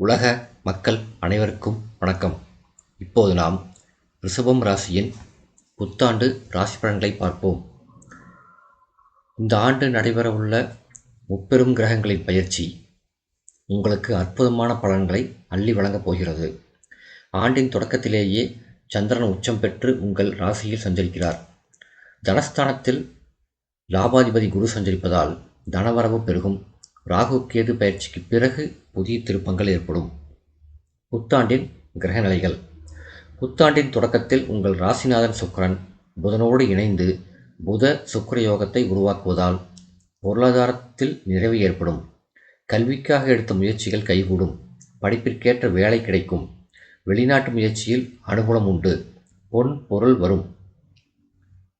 உலக மக்கள் அனைவருக்கும் வணக்கம். இப்போது நாம் ரிஷபம் ராசியின் புத்தாண்டு ராசி பலன்களை பார்ப்போம். இந்த ஆண்டு நடைபெறவுள்ள முப்பெரும் கிரகங்களின் பயிற்சி உங்களுக்கு அற்புதமான பலன்களை அள்ளி வழங்கப் போகிறது. ஆண்டின் தொடக்கத்திலேயே சந்திரன் உச்சம் பெற்று உங்கள் ராசியில் சஞ்சரிக்கிறார். தனஸ்தானத்தில் லாபாதிபதி குரு சஞ்சரிப்பதால் தனவரவு பெருகும். ராகு கேது பயிற்சிக்கு பிறகு புதிய திருப்பங்கள் ஏற்படும். புத்தாண்டின் கிரக நிலைகள். புத்தாண்டின் தொடக்கத்தில் உங்கள் ராசிநாதன் சுக்கிரன் புதனோடு இணைந்து புத சுக்கர யோகத்தை உருவாக்குவதால் பொருளாதாரத்தில் நிறைவு ஏற்படும். கல்விக்காக எடுத்த முயற்சிகள் கைகூடும். படிப்பிற்கேற்ற வேலை கிடைக்கும். வெளிநாட்டு முயற்சியில் அனுகூலம் உண்டு. பொன் பொருள் வரும்.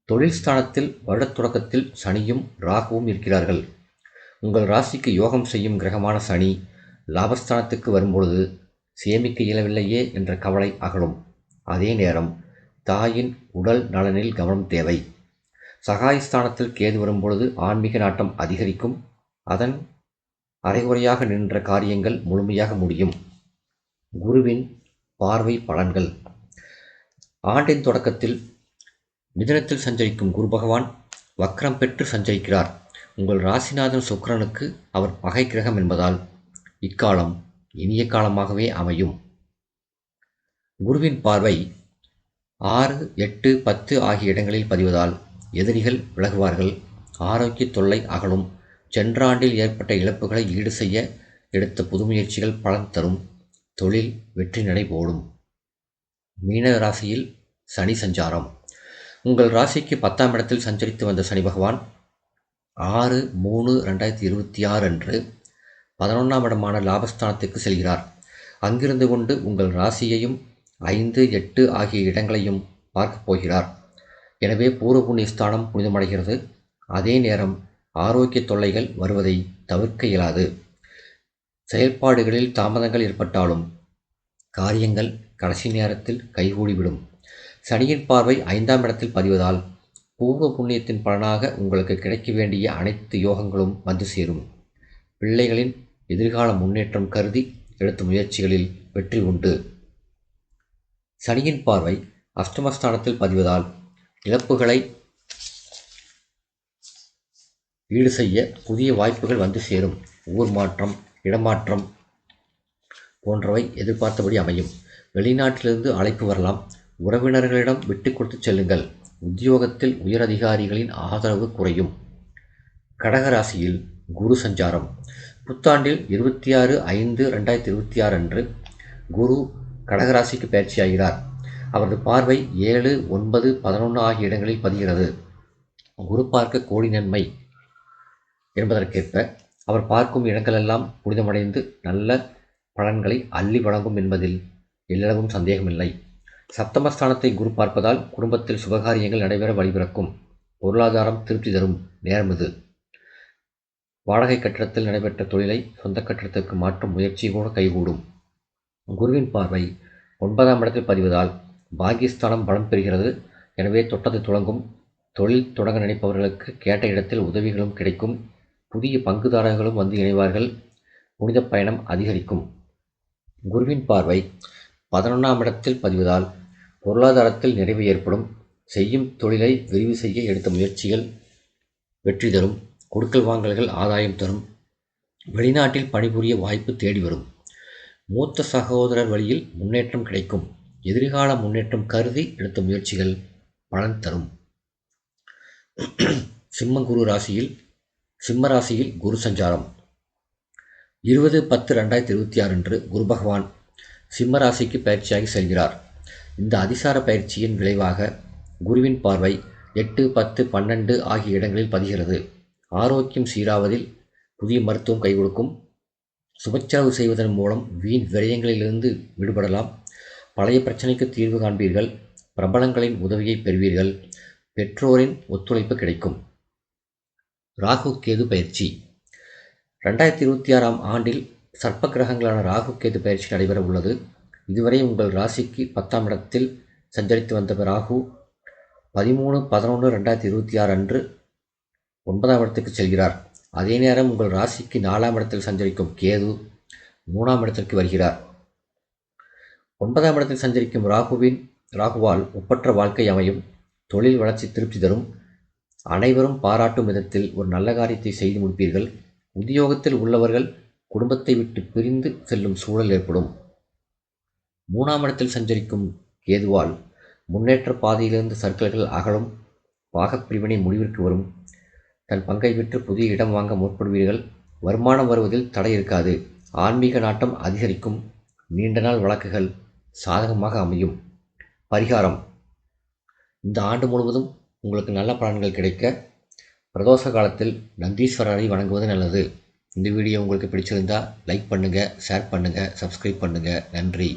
தொழில் ஸ்தானத்தில் வருடத் தொடக்கத்தில் சனியும் ராகுவும் இருக்கிறார்கள். உங்கள் ராசிக்கு யோகம் செய்யும் கிரகமான சனி லாபஸ்தானத்துக்கு வரும்பொழுது சேமிக்க இயலவில்லையே என்ற கவலை அகலும். அதே நேரம் தாயின் உடல் நலனில் கவனம் தேவை. சகாயஸ்தானத்தில் கேது வரும்பொழுது ஆன்மீக நாட்டம் அதிகரிக்கும். அதன் அரைகுறையாக நின்ற காரியங்கள் முழுமையாக முடியும். குருவின் பார்வை பலன்கள். ஆண்டின் தொடக்கத்தில் மிதனத்தில் சஞ்சரிக்கும் குரு பகவான் வக்ரம் பெற்று சஞ்சரிக்கிறார். உங்கள் ராசிநாதன் சுக்கிரனுக்கு அவர் பகை கிரகம் என்பதால் இக்காலம் இனிய காலமாகவே அமையும். குருவின் பார்வை ஆறு எட்டு பத்து ஆகிய இடங்களில் பதிவதால் எதிரிகள் விலகுவார்கள். ஆரோக்கிய தொல்லை அகலும். சென்றாண்டில் ஏற்பட்ட இழப்புகளை ஈடு செய்ய எடுத்த புது முயற்சிகள் பலன் தரும். தொழில் வெற்றி நடை போடும் மீன ராசியில் சனி சஞ்சாரம். உங்கள் ராசிக்கு பத்தாம் இடத்தில் சஞ்சரித்து வந்த சனி பகவான் ஆறு மூணு ரெண்டாயிரத்தி இருபத்தி ஆறு அன்று பதினொன்றாம் இடமான லாபஸ்தானத்துக்கு செல்கிறார். அங்கிருந்து கொண்டு உங்கள் ராசியையும் ஐந்து எட்டு ஆகிய இடங்களையும் பார்க்கப் போகிறார். எனவே பூர்வ புண்ணிய ஸ்தானம் புனிதமடைகிறது. அதே நேரம் ஆரோக்கிய தொல்லைகள் வருவதை தவிர்க்க இயலாது. செயல்பாடுகளில் தாமதங்கள் ஏற்பட்டாலும் காரியங்கள் கடைசி நேரத்தில் கைகூடிவிடும். சனியின் பார்வை ஐந்தாம் இடத்தில் பதிவதால் பூர்வ புண்ணியத்தின் பலனாக உங்களுக்கு கிடைக்க வேண்டிய அனைத்து யோகங்களும் வந்து சேரும். பிள்ளைகளின் எதிர்கால முன்னேற்றம் கருதி எடுத்த முயற்சிகளில் வெற்றி உண்டு. சனியின் பார்வை அஷ்டமஸ்தானத்தில் பதிவதால் இழப்புகளை ஈடு செய்ய புதிய வாய்ப்புகள் வந்து சேரும். ஊர் மாற்றம் இடமாற்றம் போன்றவை எதிர்பார்த்தபடி அமையும். வெளிநாட்டிலிருந்து அழைப்பு வரலாம். உறவினர்களிடம் விட்டு கொடுத்து செல்லுங்கள். உத்தியோகத்தில் உயரதிகாரிகளின் ஆதரவு குறையும். கடகராசியில் குரு சஞ்சாரம். புத்தாண்டில் இருபத்தி ஆறு ஐந்து ரெண்டாயிரத்தி இருபத்தி ஆறு அன்று குரு கடகராசிக்கு பயிற்சியாகிறார். அவரது பார்வை ஏழு ஒன்பது பதினொன்று ஆகிய இடங்களில் பதிகிறது. குரு பார்க்க கோடி நன்மை என்பதற்கேற்ப அவர் பார்க்கும் இடங்களெல்லாம் புனிதமடைந்து நல்ல பலன்களை அள்ளி வழங்கும் என்பதில் எல்லளவும் சந்தேகமில்லை. சப்தமஸ்தானத்தை குரு பார்ப்பதால் குடும்பத்தில் சுபகாரியங்கள் நடைபெற வழிபிறக்கும். பொருளாதாரம் திருப்தி தரும் நேரம் இது. வாடகை கட்டிடத்தில் நடைபெற்ற தொழிலை சொந்த கட்டிடத்திற்கு மாற்றும் முயற்சி கூட கைகூடும். குருவின் பார்வை ஒன்பதாம் இடத்தில் பதிவதால் பாகிஸ்தானம் பலம் பெறுகிறது. எனவே தொட்டது தொடங்கும் தொழில் தொடங்க நினைப்பவர்களுக்கு கேட்ட இடத்தில் உதவிகளும் கிடைக்கும். புதிய பங்குதாரர்களும் வந்து இணைவார்கள். புனித பயணம் அதிகரிக்கும். குருவின் பார்வை பதினொன்றாம் இடத்தில் பதிவதால் பொருளாதாரத்தில் நிறைவு ஏற்படும். செய்யும் தொழிலை விரிவு செய்ய எடுத்த முயற்சிகள் வெற்றி தரும். கொடுக்கல் வாங்கல்கள் ஆதாயம் தரும். வெளிநாட்டில் பணிபுரிய வாய்ப்பு தேடி வரும். மூத்த சகோதரர் வழியில் முன்னேற்றம் கிடைக்கும். எதிர்கால முன்னேற்றம் கருதி எடுத்த முயற்சிகள் பலன் தரும். சிம்மங்குரு ராசியில் சிம்ம ராசியில் குரு சஞ்சாரம். இருபது பத்து ரெண்டாயிரத்தி இருபத்தி ஆறு அன்று குரு பகவான் சிம்மராசிக்கு பயிற்சியாகி செல்கிறார். இந்த அதிசார பயிற்சியின் விளைவாக குருவின் பார்வை எட்டு பத்து பன்னெண்டு ஆகிய இடங்களில் பதிகிறது. ஆரோக்கியம் சீராவதில் புதிய மருத்துவம் கை கொடுக்கும். சுபச்செலவு செய்வதன் மூலம் வீண் விரயங்களிலிருந்து விடுபடலாம். பழைய பிரச்சனைக்கு தீர்வு காண்பீர்கள். பிரபலங்களின் உதவியை பெறுவீர்கள். பெற்றோரின் ஒத்துழைப்பு கிடைக்கும். ராகு கேது பயிற்சி. ரெண்டாயிரத்தி இருபத்தி ஆறாம் ஆண்டில் சர்ப்ப கிரகங்களான ராகு கேது பயிற்சி நடைபெற உள்ளது. இதுவரை உங்கள் ராசிக்கு பத்தாம் இடத்தில் சஞ்சரித்து வந்த ராகு பதிமூணு பதினொன்று ரெண்டாயிரத்தி இருபத்தி ஆறு அன்று ஒன்பதாம் இடத்துக்கு செல்கிறார். அதே நேரம் உங்கள் ராசிக்கு நாலாம் இடத்தில் சஞ்சரிக்கும் கேது மூணாம் இடத்திற்கு வருகிறார். ஒன்பதாம் இடத்தில் சஞ்சரிக்கும் ராகுவின் ராகுவால் ஒப்பற்ற வாழ்க்கை அமையும். தொழில் வளர்ச்சி திருப்தி தரும். அனைவரும் பாராட்டும் விதத்தில் ஒரு நல்ல காரியத்தை செய்து முடிப்பீர்கள். உத்தியோகத்தில் உள்ளவர்கள் குடும்பத்தை விட்டு பிரிந்து செல்லும் சூழல் ஏற்படும். மூணாம் இடத்தில் சஞ்சரிக்கும் கேதுவால் முன்னேற்ற பாதையிலிருந்து சர்க்கிள்கள் அகலும் பாகப்பிரிவினை முடிவிற்கு வரும். தன் பங்கை விற்று புதிய இடம் வாங்க முற்படுவீர்கள். வருமானம் வருவதில் தடை இருக்காது. ஆன்மீக நாட்டம் அதிகரிக்கும். நீண்ட நாள் வழக்குகள் சாதகமாக அமையும். பரிகாரம். இந்த ஆண்டு முழுவதும் உங்களுக்கு நல்ல பலன்கள் கிடைக்க பிரதோஷ காலத்தில் நந்தீஸ்வரரை வணங்குவது நல்லது. இந்த வீடியோ உங்களுக்கு பிடிச்சிருந்தா லைக் பண்ணுங்கள் ஷேர் பண்ணுங்கள் சப்ஸ்கிரைப் பண்ணுங்கள் நன்றி.